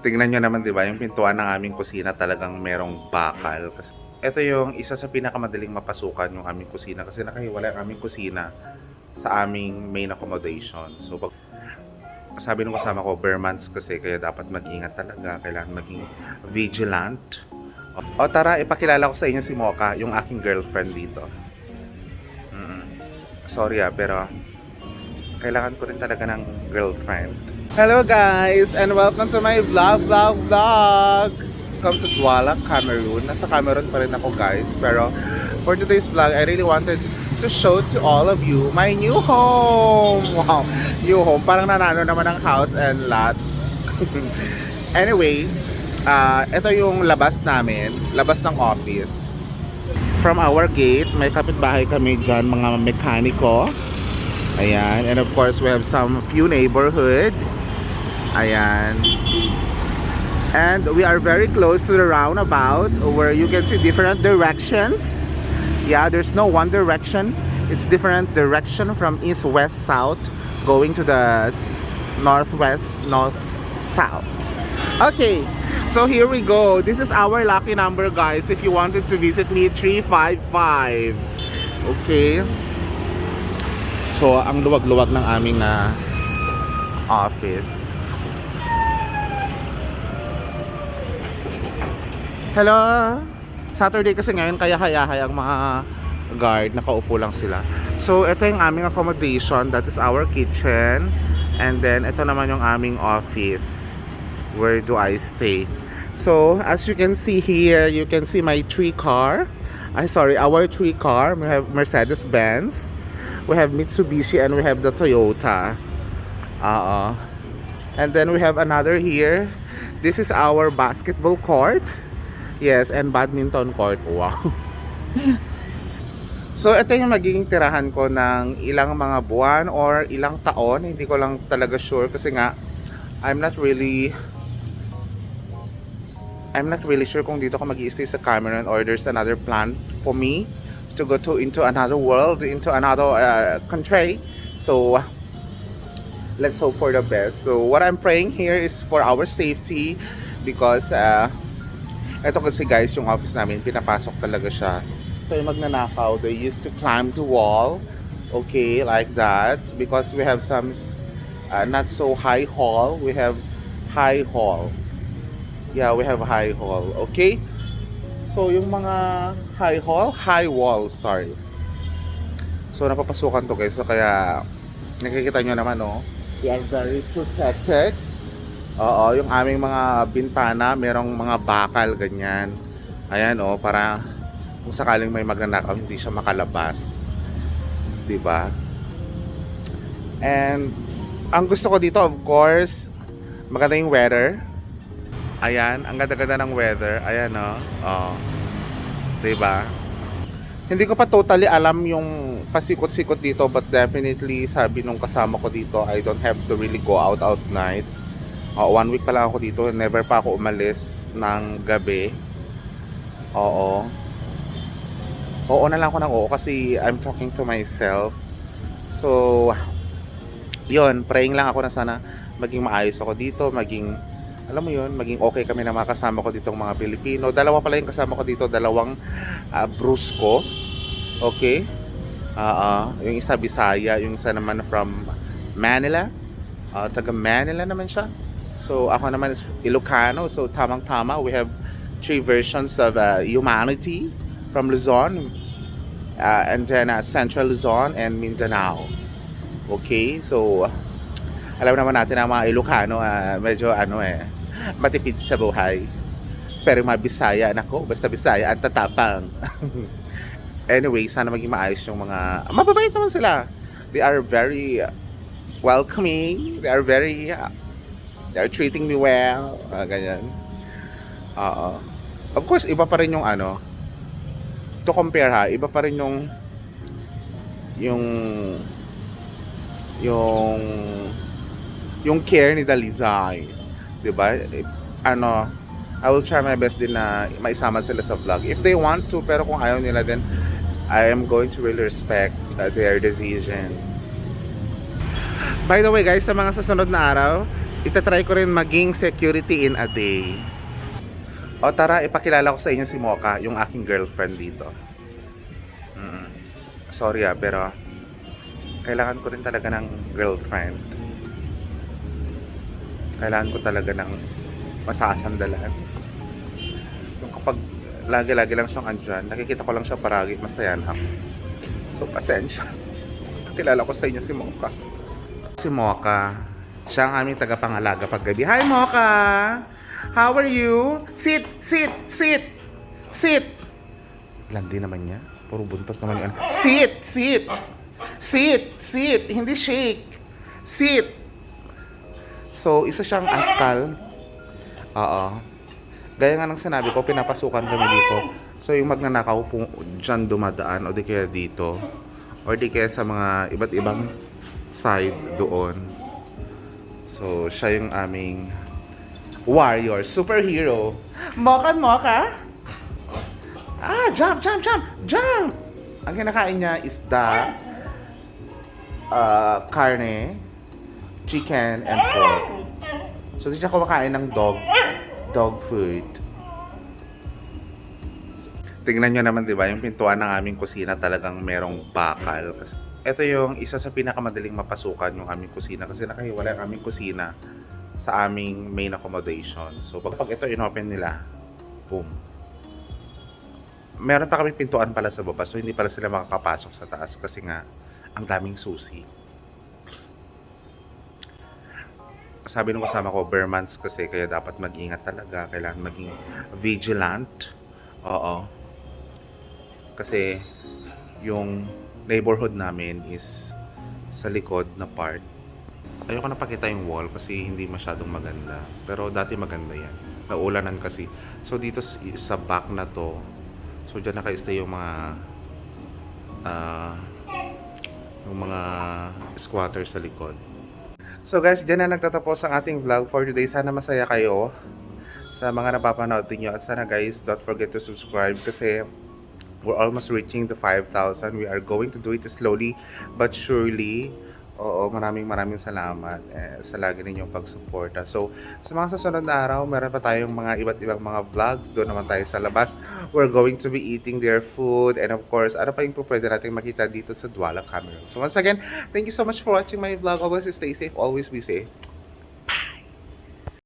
Tingnan nyo naman, di ba, yung pintuan ng aming kusina talagang merong bakal. Kasi ito yung isa sa pinakamadaling mapasukan yung aming kusina kasi nakahiwalay ang aming kusina sa aming main accommodation. So, pag sabi nung kasama ko, bare months kasi kaya dapat mag-ingat talaga. Kailangan maging vigilant. O tara, ipakilala ko sa inyo si Mocha, yung aking girlfriend dito. Mm. Sorry ah, pero kailangan ko rin talaga ng girlfriend. Hello guys, and welcome to my vlog, vlog, vlog! Welcome to Douala, Cameroon. Nasa Cameroon pa rin ako guys, pero for today's vlog, I really wanted to show to all of you my new home! Wow, new home. Parang nanalo naman ang house and lot. anyway, ah ito yung labas namin, labas ng office. From our gate, may kapitbahay kami dyan, mga mekaniko. Ayan. And of course, we have some few neighborhood. Ayan. And we are very close to the roundabout where you can see different directions. Yeah, there's no one direction. It's different direction from east, west, south, going to the northwest, north, south. Okay, so here we go. This is our lucky number, guys. If you wanted to visit me, 355. Okay. So, ang luwag-luwag ng aming ah, office. Hello! Saturday kasi ngayon kaya hayahay ang mga guard, nakaupo lang sila. So, ito yung aming accommodation. That is our kitchen. And then, ito naman yung aming office. Where do I stay? So, as you can see here, you can see my three car. I sorry, our three car. We have Mercedes-Benz. We have Mitsubishi and we have the Toyota. Uh, and then we have another here. This is our basketball court. Yes, and badminton court. Wow. so, ito yung magiging tirahan ko ng ilang mga buwan or ilang taon. Hindi ko lang talaga sure kasi nga I'm not really I'm not really sure kung dito ako mag stay sa Cameron or there's another plan for me to go to into another world, into another uh, country. So, let's hope for the best. So, what I'm praying here is for our safety because uh, ito kasi guys, yung office namin, pinapasok talaga siya. So, yung magnanakaw, they used to climb the wall. Okay, like that. Because we have some uh, not so high hall. We have high hall. Yeah, we have high hall. Okay? So, yung mga high hall, high wall, sorry. So, napapasukan to guys. So, kaya, nakikita nyo naman, no? We are very protected. Oo, yung aming mga bintana, merong mga bakal, ganyan. Ayan, oh, para kung sakaling may magnanakaw, hindi siya makalabas. ba? And, ang gusto ko dito, of course, maganda yung weather. Ayan, ang ganda-ganda ng weather. Ayan, oh. Oh. 'Di ba? Hindi ko pa totally alam yung pasikot-sikot dito but definitely sabi nung kasama ko dito I don't have to really go out out night. Oh, one week pa lang ako dito. Never pa ako umalis ng gabi. Oo. Oo na lang ako ng oo kasi I'm talking to myself. So, yun, praying lang ako na sana maging maayos ako dito, maging, alam mo yun, maging okay kami na mga kasama ko ditong mga Pilipino. Dalawa pala yung kasama ko dito, dalawang uh, Brusco. Okay? Ah, yung isa Bisaya, yung isa naman from Manila. Ah, taga Manila naman siya. So, ako naman is Ilocano. So, tamang-tama. We have three versions of uh, humanity from Luzon. Uh, and then uh, Central Luzon and Mindanao. Okay? So, alam naman natin na mga Ilocano, uh, medyo ano eh, matipid sa buhay. Pero mga Bisaya, nako, basta Bisaya, at tatapang. anyway, sana maging maayos yung mga, mababait naman sila. They are very welcoming. They are very, uh, they are treating me well. Uh, ganyan. Oo. Of course, iba pa rin yung ano, to compare ha, iba pa rin yung yung yung yung care ni Dalizay. 'Di ba? Ano, I will try my best din na maisama sila sa vlog. If they want to, pero kung ayaw nila then I am going to really respect uh, their decision. By the way guys, sa mga susunod na araw, itatry ko rin maging security in a day. O tara, ipakilala ko sa inyo si Mocha, yung aking girlfriend dito. Mm. Sorry ah, pero kailangan ko rin talaga ng girlfriend. Kailangan ko talaga ng masasandalan. Yung kapag lagi-lagi lang siyang andyan, nakikita ko lang siya paragi, masayan ako. So, pasensya. Kilala ko sa inyo si Mocha. Si Mocha, siya ang aming tagapangalaga paggabi. Hi, Mocha! How are you? Sit! Sit! Sit! Sit! Landi naman niya. Puro buntot naman yan. Sit! Sit! Sit! Sit! Hindi shake! Sit! So, isa siyang askal. Oo. Gaya nga ng sinabi ko, pinapasukan kami dito. So, yung magnanakaw po dyan dumadaan o di kaya dito. Or di kaya sa mga iba't ibang side doon. So, siya yung aming warrior, superhero. Mocha, mocha? Ah, jump, jump, jump, jump! Ang kinakain niya is the uh, karne, chicken, and pork. So, di siya kumakain ng dog, dog food. Tingnan nyo naman, di ba, yung pintuan ng aming kusina talagang merong bakal. Ito yung isa sa pinakamadaling mapasukan yung aming kusina kasi nakahiwalay ang aming kusina sa aming main accommodation. So, pag ito inopen nila, boom. Meron pa kami pintuan pala sa baba, so hindi pala sila makakapasok sa taas kasi nga, ang daming susi. Sabi nung kasama ko, bare months kasi, kaya dapat mag-ingat talaga. Kailangan maging vigilant. Oo. Kasi, yung neighborhood namin is sa likod na part. Ayoko na pakita yung wall kasi hindi masyadong maganda. Pero dati maganda yan. Naulanan kasi. So dito sa back na to, so dyan naka-stay yung mga ah, yung mga squatters sa likod. So guys, dyan na nagtatapos ang ating vlog for today. Sana masaya kayo sa mga napapanood niyo At sana guys, don't forget to subscribe kasi we're almost reaching the 5,000. We are going to do it slowly but surely. Oo, maraming maraming salamat eh, sa lagi ninyong pagsuporta. So, sa mga susunod na araw, meron pa tayong mga iba't ibang mga vlogs. Doon naman tayo sa labas. We're going to be eating their food. And of course, ano pa yung pwede natin makita dito sa Douala, Cameroon. So once again, thank you so much for watching my vlog. Always stay safe, always be safe.